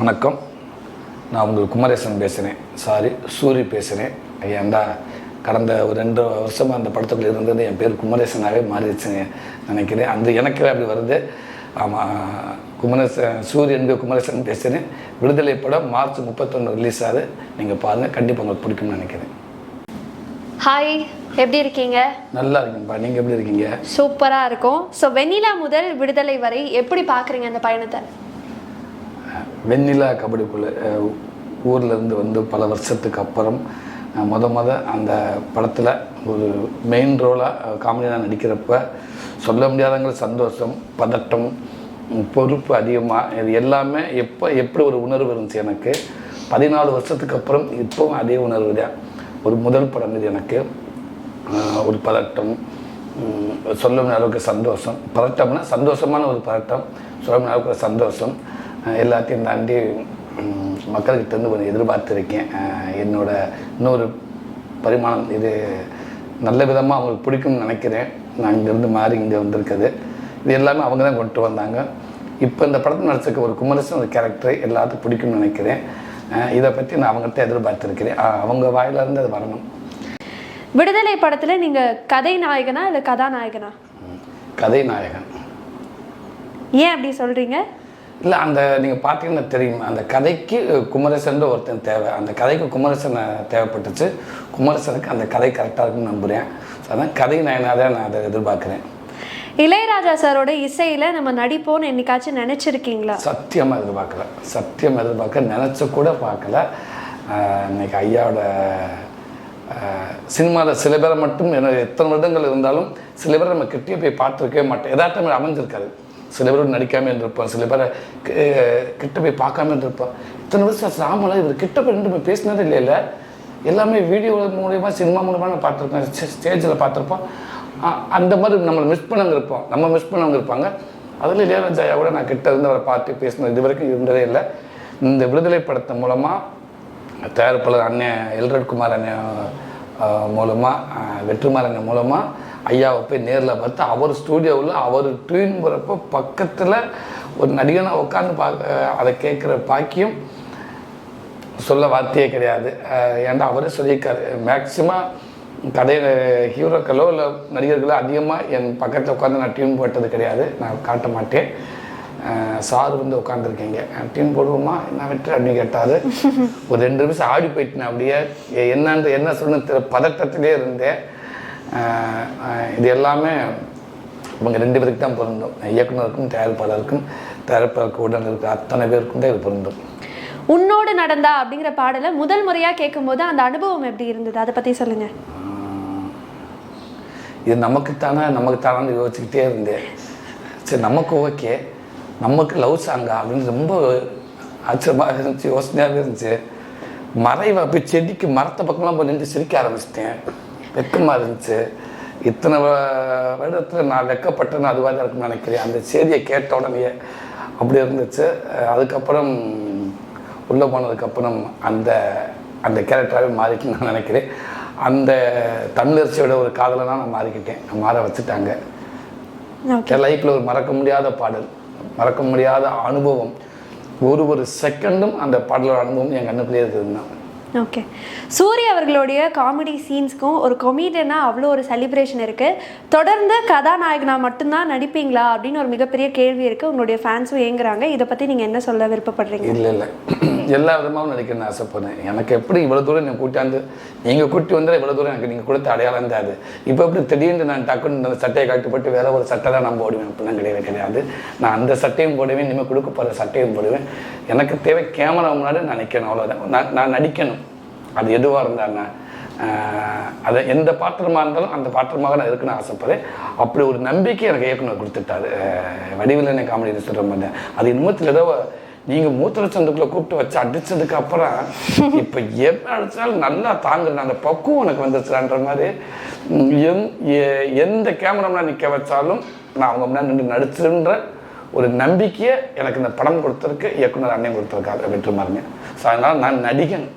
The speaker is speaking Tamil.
வணக்கம். நான் உங்கள் குமரேசன் பேசுகிறேன் சாரி சூரி பேசுகிறேன் ஏன்டா கடந்த ஒரு ரெண்டு வருஷமாக அந்த படத்துக்குள்ள இருந்தது என் பேர் குமரேசனாகவே மாறிடுச்சுங்க நினைக்கிறேன். அந்த எனக்கே அப்படி வருது. ஆமாம் குமரேசன் சூரியன் குமரேசன் பேசுகிறேன் விடுதலை படம் மார்ச் முப்பத்தொன்று ரிலீஸ் ஆகுது. நீங்கள் பாருங்கள் கண்டிப்பாக உங்களுக்கு பிடிக்கும்னு நினைக்கிறேன். ஹாய் எப்படி இருக்கீங்க? நல்லா இருக்குங்கப்பா நீங்கள் எப்படி இருக்கீங்க? சூப்பராக இருக்கும். ஸோ வெண்ணிலா முதல் விடுதலை வரை எப்படி பார்க்குறீங்க அந்த பயணத்தை? வெண்ணிலா கபடிக்குழு ஊர்லேருந்து இருந்து வந்து பல வருஷத்துக்கு அப்புறம் மொத மொத அந்த படத்தில் ஒரு மெயின் ரோலாக காமெடியாக நடிக்கிறப்ப சொல்ல முடியாதங்கிற சந்தோஷம் பதட்டம் பொறுப்பு அதிகமாக இது எல்லாமே எப்போ எப்படி ஒரு உணர்வு இருந்துச்சு எனக்கு? பதினாலு வருஷத்துக்கு அப்புறம் இப்போவும் அதே உணர்வு தான். ஒரு முதல் படம் இது எனக்கு. ஒரு பதட்டம் சொல்ல முடியாத அளவுக்கு சந்தோஷம். பதட்டம்னா சந்தோஷமான ஒரு பதட்டம் சொல்ல முடியாத அளவுக்கு ஒரு சந்தோஷம். எல்லாத்தையும் தாண்டி மக்கள்கிட்ட இருந்து கொஞ்சம் எதிர்பார்த்துருக்கேன். என்னோட இன்னொரு பரிமாணம் இது நல்ல விதமாக அவங்களுக்கு பிடிக்கும்னு நினைக்கிறேன். நான் இங்கேருந்து மாறி இங்கே வந்திருக்குது இது எல்லாமே அவங்க தான் கொண்டு வந்தாங்க. இப்போ இந்த படத்தில் நடிச்சிருக்க ஒரு குமரசன் ஒரு கேரக்டர் எல்லாத்துக்கும் பிடிக்கும்னு நினைக்கிறேன். இதை பற்றி நான் அவங்ககிட்ட எதிர்பார்த்துருக்கிறேன். அவங்க வாயிலிருந்து அது வரணும். விடுதலை படத்தில் நீங்கள் கதை நாயகனா இல்லை கதாநாயகனா? கதை நாயகன். ஏன் அப்படி சொல்கிறீங்க இல்லை அந்த நீங்கள் பார்த்தீங்கன்னா தெரியும். அந்த கதைக்கு குமரசன்ற ஒருத்தன் தேவை. அந்த கதைக்கு குமரசனை தேவைப்பட்டுச்சு. குமரசனுக்கு அந்த கதை கரெக்டாக இருக்குன்னு நம்புகிறேன் ஸோ அதான் கதை நாயனாக தான் நான் அதை எதிர்பார்க்குறேன். இளையராஜா சாரோட இசையில் நம்ம நடிப்போம்னு என்னைக்காச்சும் நினச்சிருக்கீங்களா? சத்தியமாக எதிர்பார்க்கல. சத்தியம் எதிர்பார்க்க நினச்ச கூட பார்க்கல. இன்னைக்கு ஐயாவோட சினிமாவில் சில பேரை மட்டும் என்ன எத்தனை வருடங்கள் இருந்தாலும் சில பேரை நம்ம கிட்டே போய் பார்த்துருக்கவே மாட்டோம். எதாட்டம் அமைஞ்சிருக்காது சில பேர் நடிக்காமல் இருந்திருப்பான் சில பேரை கிட்ட போய் பார்க்காம இருந்திருப்பான் இத்தனை வருஷம் ராமலாம் இவர் கிட்ட போய் ரெண்டு போய் பேசினதே இல்லை? எல்லாமே வீடியோ மூலியமாக சினிமா மூலியமாக நான் பார்த்துருப்பேன் ஸ்டேஜில் பார்த்துருப்போம். அந்த மாதிரி நம்மளை மிஸ் பண்ணவங்க இருப்போம். நம்ம மிஸ் பண்ணவங்க இருப்பாங்க. அதில் இளையராஜாயா கூட நான் கிட்ட இருந்து அவரை பார்த்து பேசினது இது வரைக்கும் இருந்ததே இல்லை. இந்த விடுதலை படத்தை மூலமாக தயாரிப்பாளர் அண்ணன் எல்ரட் குமார் அண்ணன் மூலமாக வெற்றிமாறன் அண்ணன் மூலமாக ஐயாவை போய் நேரில் பார்த்து அவர் ஸ்டூடியோவில் அவர் ட்யூன் போகிறப்போ பக்கத்தில் ஒரு நடிகனை உட்காந்து பார்க்க அதை கேட்குற பாக்கியம் சொல்ல வார்த்தையே கிடையாது. ஏன்டா அவரே சொல்லியிருக்காரு. மேக்சிமம் கதை ஹீரோக்களோ இல்லை நடிகர்களோ அதிகமாக என் பக்கத்தில் உட்காந்து நான் டியூன் போட்டது கிடையாது. நான் காட்ட மாட்டேன். சார் வந்து உட்காந்துருக்கீங்க டியூன் போடுவோமா? என்ன வெற்றி அப்படின்னு கேட்டார். ஒரு ரெண்டு நிமிஷம் ஆடி போயிட்டேன் அப்படியே. எ- என்னன்ற என்ன சொல்லணும் பதட்டத்திலே இருந்தேன். இது எல்லாமே இவங்க ரெண்டு பேருக்கு தான் பொருந்தும். இயக்குனருக்கும் தயாரிப்பாளருக்கும் தயாரிப்பாளருக்கு உடன் இருக்கிற அத்தனை பேருக்கும் தான் இது பொருந்தும். உன்னோடு நடந்தா அப்படிங்கிற பாடலை முதல் முறையாக கேட்கும்போது அந்த அனுபவம் எப்படி இருந்தது? அதை பற்றி சொல்லுங்கள் இது நமக்குத்தானே நமக்குத்தானு யோசிச்சுக்கிட்டே இருந்தேன். சரி நமக்கு ஓகே. நமக்கு லவ் சாங்கா அப்படின்னு ரொம்ப ஆச்சரியமாக இருந்துச்சு யோசனையாகவே இருந்துச்சு. மறைவா போய் செடிக்கு மரத்தை பக்கம்லாம் போய் நின்று சிரிக்க ஆரம்பிச்சிட்டேன். வெக்கமாக இருந்துச்சு. இத்தனை வருடத்துல நான் வெக்கப்பட்டேன்னு அதுவாக தான் இருக்கும்னு நினைக்கிறேன். அந்த செய்தியை கேட்ட உடனே அப்படி இருந்துச்சு. அதுக்கப்புறம் உள்ளே போனதுக்கப்புறம் அந்த அந்த கேரக்டராகவே மாறிட்டு நான் நினைக்கிறேன். அந்த தமிழரசியோட ஒரு காதலனா நான் மாறிக்கிட்டேன். மாற வச்சுட்டாங்க. என் லைஃப்பில் ஒரு மறக்க முடியாத பாடல் மறக்க முடியாத அனுபவம். ஒரு ஒரு செகண்டும் அந்த பாடலோட அனுபவம் என் கண்ணுக்குள்ளே இருக்குதுன்னா ஓகே சூரிய அவர்களுடைய காமெடி சீன்ஸ்க்கும் ஒரு கொமீடியனாக அவ்வளோ ஒரு செலிப்ரேஷன் இருக்குது தொடர்ந்து கதாநாயகனா மட்டும்தான் நடிப்பீங்களா? அப்படின்னு ஒரு மிகப்பெரிய கேள்வி இருக்குது உங்களுடைய ஃபேன்ஸும் ஏங்குறாங்க. இதை பற்றி நீங்கள் என்ன சொல்ல விருப்பப்படுறீங்க? இல்லை இல்லை. எல்லா விதமாகவும் நடிக்கணும்னு ஆசைப்படுறேன். எனக்கு எப்படி இவ்வளோ தூரம் நீங்கள் கூட்டாந்து நீங்கள் கூட்டி வந்தால் இவ்வளோ தூரம் எனக்கு நீங்கள் கொடுத்த அடையாளம் தான் அது இப்போ எப்படி திடீர்னு நான் டக்குன்னு அந்த சட்டையை கட்டி போட்டு வேற ஒரு சட்டை தான் நான் போடுவேன். அப்படிலாம் கிடையவே கிடையாது. நான் அந்த சட்டையும் போடுவேன் இனிமேல் கொடுக்க போகிற சட்டையும் போடுவேன். எனக்கு தேவை கேமரா முன்னாடி நான் நிற்கணும் அவ்வளோதான் நான் நான் நடிக்கணும். அது எதுவாக இருந்தாங்க அதை எந்த பாத்திரமாக இருந்தாலும் அந்த பாத்திரமாக நான் இருக்கணும்னு ஆசைப்படுறேன். அப்படி ஒரு நம்பிக்கை எனக்கு இயக்குனர் கொடுத்துட்டாரு. வடிவில் என்ன காமெடி சொல்கிற மாதிரி அது இன்னமத்தில் ஏதோ நீங்கள் மூத்திர சந்துக்குள்ளே கூப்பிட்டு வச்சு அடிச்சதுக்கு அப்புறம் இப்போ எப்போ அடிச்சாலும் நல்லா தாங்குறேன் அந்த பக்குவம் எனக்கு வந்துச்சுன்ற மாதிரி எந்த கேமராமேன் நிற்க வச்சாலும் நான் அவங்க முன்னாடி நின்று நடிச்சுன்ற ஒரு நம்பிக்கையை எனக்கு இந்த படம் கொடுத்துருக்கு. இயக்குனர் அண்ணன் கொடுத்துருக்காரு வெற்றுமாருங்க ஸோ அதனால் நான் நடிகன்.